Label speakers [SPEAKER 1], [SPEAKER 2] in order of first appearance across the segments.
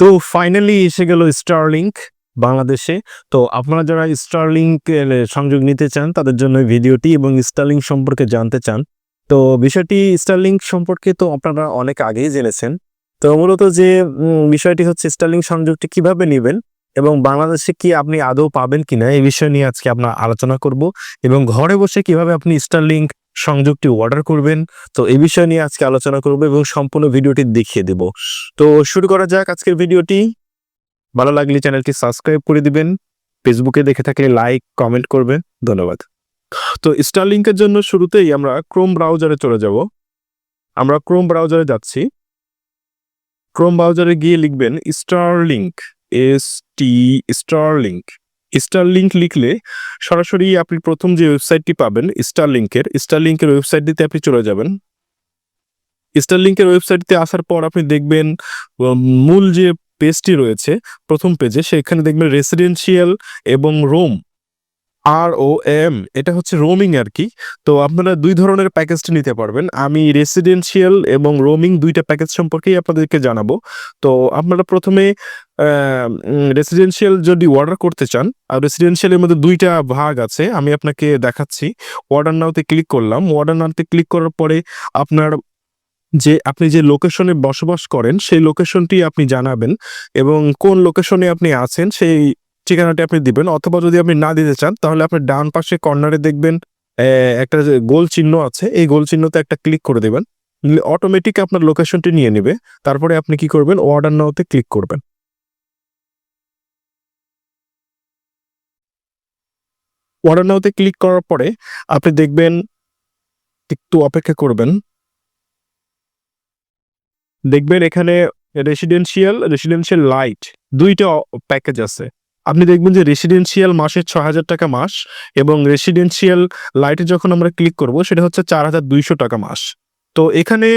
[SPEAKER 1] তো ফাইনালি এসে গেল স্টারলিংক বাংলাদেশে। তো আপনারা যারা স্টারলিংক সংযোগ নিতে চান, তাদের জন্য ভিডিওটি এবং স্টারলিংক সম্পর্কে জানতে চান, তো বিষয়টি স্টারলিংক সম্পর্কে তো আপনারা অনেক আগেই জেনেছেন। তো মূলত যে বিষয়টি হচ্ছে স্টারলিংক সংযোগটি কীভাবে নেবেন এবং বাংলাদেশে কি আপনি আদৌ পাবেন কিনা, এই বিষয় নিয়ে আজকে আমরা আলোচনা করব এবং ঘরে বসে কীভাবে আপনি স্টারলিংক সংযোগটি অর্ডার করবেন। তো এই বিষয় নিয়ে আজকে আলোচনা করব এবং সম্পূর্ণ ভিডিওটি দেখিয়ে দেব। তো শুরু করা যাক আজকের ভিডিওটি। ভালো লাগলে চ্যানেলটি সাবস্ক্রাইব করে দিবেন। ফেসবুকে দেখে থাকলে লাইক কমেন্ট করবেন। ধন্যবাদ। তো স্টারলিংকের জন্য শুরুতেই আমরা ক্রোম ব্রাউজারে চলে যাব। আমরা ক্রোম ব্রাউজারে যাচ্ছি। ক্রোম ব্রাউজারে গিয়ে লিখবেন Starlink S T Starlink Starlink লিখলে সরাসরি আপনি প্রথম যে ওয়েবসাইটটি পাবেন স্টার লিঙ্কের স্টার লিঙ্কের ওয়েবসাইটটিতে আপনি চলে যাবেন। স্টার লিঙ্কের ওয়েবসাইটটিতে আসার পর আপনি দেখবেন মূল যে পেজটি রয়েছে, প্রথম পেজে সেখানে দেখবেন রেসিডেন্সিয়াল এবং রোম আর ও এম এটা হচ্ছে রোমিং আর কি। তো আপনারা দুই ধরনের প্যাকেজটি নিতে পারবেন। আমি রেসিডেন্সিয়াল এবং রোমিং দুইটা প্যাকেজ সম্পর্কেই আপনাদেরকে জানাব। তো আপনারা প্রথমে রেসিডেন্সিয়াল যদি অর্ডার করতে চান, আর রেসিডেন্সিয়ালের মধ্যে দুইটা ভাগ আছে, আমি আপনাকে দেখাচ্ছি। অর্ডার নাওতে ক্লিক করলাম। অর্ডার নাওতে ক্লিক করার পরে আপনার যে, আপনি যে লোকেশনে বসবাস করেন, সেই লোকেশনটি আপনি জানাবেন এবং কোন লোকেশনে আপনি আছেন, সেই ঠিকানাটি আপনি দিবেন, অথবা যদি আপনি না দিতে চান, তাহলে আপনি ডান পাশে কর্নারে দেখবেন একটা গোল চিহ্ন আছে, এই গোল চিহ্নতে একটা ক্লিক করে দেবেন। অটোমেটিক আপনার লোকেশনটি নিয়ে নেবে, তারপরে আপনি কি করবেন অর্ডার নাওতে ক্লিক করবেন। অর্ডার নাওতে ক্লিক করার পরে আপনি দেখবেন, একটু অপেক্ষা করবেন। দেখবেন এখানে রেসিডেন্সিয়াল রেসিডেন্সিয়াল লাইট দুইটা প্যাকেজ আছে। আপনি দেখবেন যে রেসিডেন্সিয়াল মাসে ছ হাজার টাকা মাস এবং রেসিডেন্সিয়াল লাইটে যখন আমরা ক্লিক করব, সেটা হচ্ছে চার হাজার দুইশো টাকা মাস। তো এখানে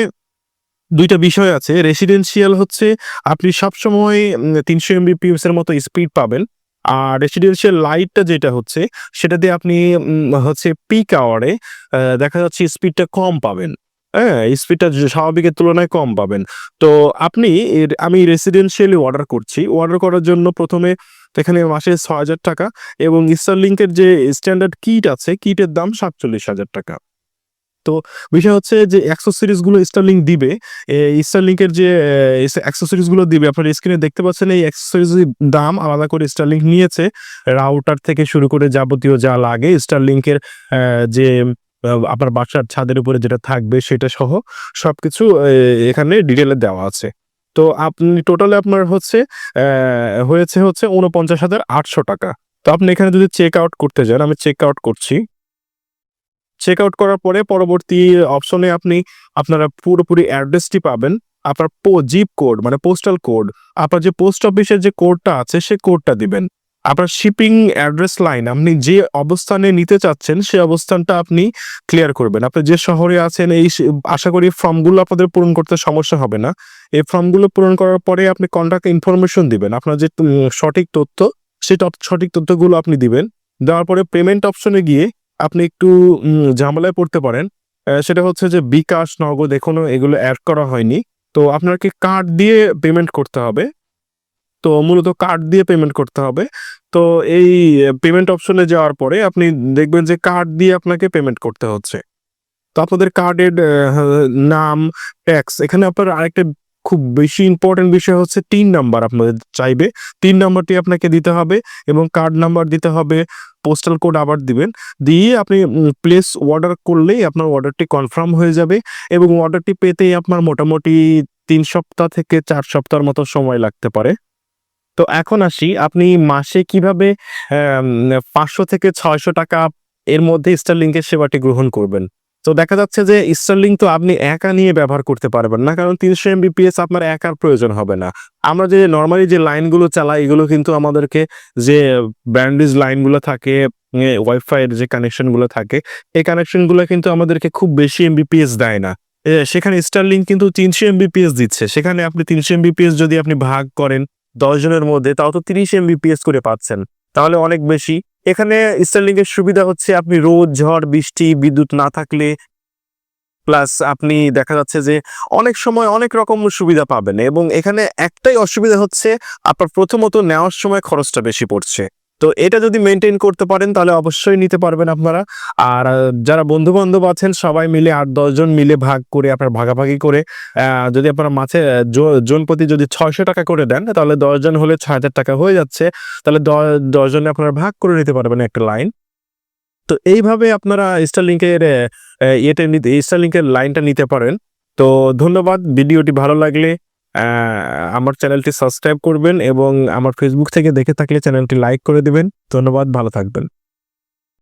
[SPEAKER 1] দুইটা বিষয় আছে। রেসিডেন্সিয়াল হচ্ছে আপনি সবসময় তিনশো এমবিপিএস এর মতো স্পিড পাবেন। আর রেসিডেন্সিয়াল লাইটটা যেটা হচ্ছে সেটা দিয়ে আপনি হচ্ছে পিক আওয়ারে দেখা যাচ্ছে স্পিডটা কম পাবেন। হ্যাঁ স্পিডটা স্বাভাবিকের তুলনায় কম পাবেন। তো আপনি আমি রেসিডেন্সিয়ালি অর্ডার করছি। অর্ডার করার জন্য প্রথমে এখানে মাসে ছ হাজার টাকা এবং স্টারলিংকের যে স্ট্যান্ডার্ড কিট আছে কিটের দাম সাতচল্লিশ হাজার টাকা। তো বিষয় হচ্ছে যে অ্যাক্সেসরিজগুলো স্টারলিংক দিবে স্টারলিংকের যে অ্যাক্সেসরিজগুলো দিবে, আপনার স্ক্রিনে দেখতে পাচ্ছেন এই অ্যাক্সেসরিজ দাম আলাদা করে স্টারলিংক নিয়েছে। রাউটার থেকে শুরু করে যাবতীয় যা লাগে স্টারলিংকের যে আপনার বাসার ছাদের উপরে যেটা থাকবে সেটা সহ সবকিছু এখানে ডিটেলে দেওয়া আছে। তো আপনি টোটালে আপনার হচ্ছে হয়েছে হচ্ছে উনপঞ্চাশ হাজার আটশো টাকা। তো আপনি এখানে যদি চেক আউট করতে যান, আমি চেক আউট করছি। চেক আউট করার পরে পরবর্তী অপশনে আপনি আপনারা পুরোপুরি অ্যাড্রেসটি পাবেন। আপনার জিপ কোড মানে পোস্টাল কোড আপনার যে পোস্ট অফিসের যে কোডটা আছে, সে কোডটা দিবেন। আপনার শিপিং অ্যাড্রেস লাইন আপনি যে অবস্থানে নিতে চাচ্ছেন সেই অবস্থানটা আপনি ক্লিয়ার করবেন। আপনি যে শহরে আছেন, এই আশা করি ফর্মগুলো আপনাদের পূরণ করতে সমস্যা হবে না। এই ফর্মগুলো পূরণ করার পরে আপনি কন্ট্যাক্ট ইনফরমেশন দিবেন। আপনার যে সঠিক তথ্য সেই সঠিক তথ্যগুলো আপনি দিবেন। দেওয়ার পরে পেমেন্ট অপশনে গিয়ে আপনি একটু ঝামেলায় পড়তে পারেন। সেটা হচ্ছে যে বিকাশ, নগদ, এখনও এগুলো অ্যাড করা হয়নি। তো আপনাকে কার্ড দিয়ে পেমেন্ট করতে হবে। তো মূলত কার্ড দিয়ে পেমেন্ট করতে হবে। তো এই পেমেন্ট অপশনে যাওয়ার পরে আপনি দেখবেন যে কার্ড দিয়ে আপনাকে পেমেন্ট করতে হচ্ছে। তো আপনাদের কার্ডের নাম ট্যাক্স এখানে আপনার আরেকটা খুব বেশি ইম্পর্টেন্ট বিষয় হচ্ছে তিন নাম্বার আপনাদের চাইবে। তিন নাম্বারটি আপনাকে দিতে হবে এবং কার্ড নাম্বার দিতে হবে পোস্টাল কোড আবার দিবেন। দিয়ে আপনি প্লেস অর্ডার করলেই আপনার অর্ডারটি কনফার্ম হয়ে যাবে এবং অর্ডারটি পেতেই আপনার মোটামুটি তিন সপ্তাহ থেকে চার সপ্তাহের মতো সময় লাগতে পারে। তো এখন আসি, আপনি মাসে কীভাবে পাঁচশো থেকে ছয়শো টাকা এর মধ্যে স্টারলিংকের সেবাটি গ্রহণ করবেন? তো দেখা যাচ্ছে যে স্টারলিং তো আপনি একা নিয়ে ব্যবহার করতে পারবেন না, কারণ তিনশো এমবিপিএস আপনার একার প্রয়োজন হবে না। আমরা যে নর্মালি যে লাইনগুলো চালাই, এগুলো কিন্তু আমাদেরকে যে ব্যান্ডেজ লাইনগুলো থাকে ওয়াইফাইয়ের যে কানেকশনগুলো থাকে এই কানেকশনগুলো কিন্তু আমাদেরকে খুব বেশি এমবিপিএস দেয় না। সেখানে স্টারলিং কিন্তু তিনশো এমবিপিএস দিচ্ছে। সেখানে আপনি তিনশো এমবিপিএস যদি আপনি ভাগ করেন দশ জনের মধ্যে, তাও তো তিরিশ এমবিপিএস করে পাচ্ছেন। তাহলে অনেক বেশি। এখানে স্টার্লিংয়ের সুবিধা হচ্ছে আপনি রোদ, ঝড়, বৃষ্টি, বিদ্যুৎ না থাকলে প্লাস আপনি দেখা যাচ্ছে যে অনেক সময় অনেক রকম সুবিধা পাবেন এবং এখানে একটাই অসুবিধা হচ্ছে আপনার প্রথমত নেওয়ার সময় খরচটা বেশি পড়ছে। তো এটা যদি মেনটেন করতে পারেন তাহলে অবশ্যই নিতে পারবেন আপনারা। আর যারা বন্ধু বান্ধব আছেন সবাই মিলে আট দশজন মিলে ভাগ করে আপনার ভাগাভাগি করে যদি আপনারা মাছে আহ, জ- প্রতি যদি ছয়শো টাকা করে দেন তাহলে দশজন হলে ছয় হাজার টাকা হয়ে যাচ্ছে। তাহলে দশজনে আপনারা ভাগ করে নিতে পারবেন একটা লাইন তো এইভাবে আপনারা স্টারলিংকের ইয়েটা নিতে স্টারলিংকের লাইনটা নিতে পারেন। তো ধন্যবাদ ভিডিওটি ভালো লাগলে আমার চ্যানেলটি সাবস্ক্রাইব করবেন এবং আমার ফেসবুক থেকে দেখে থাকলে চ্যানেলটি লাইক করে দিবেন। ধন্যবাদ, ভালো থাকবেন।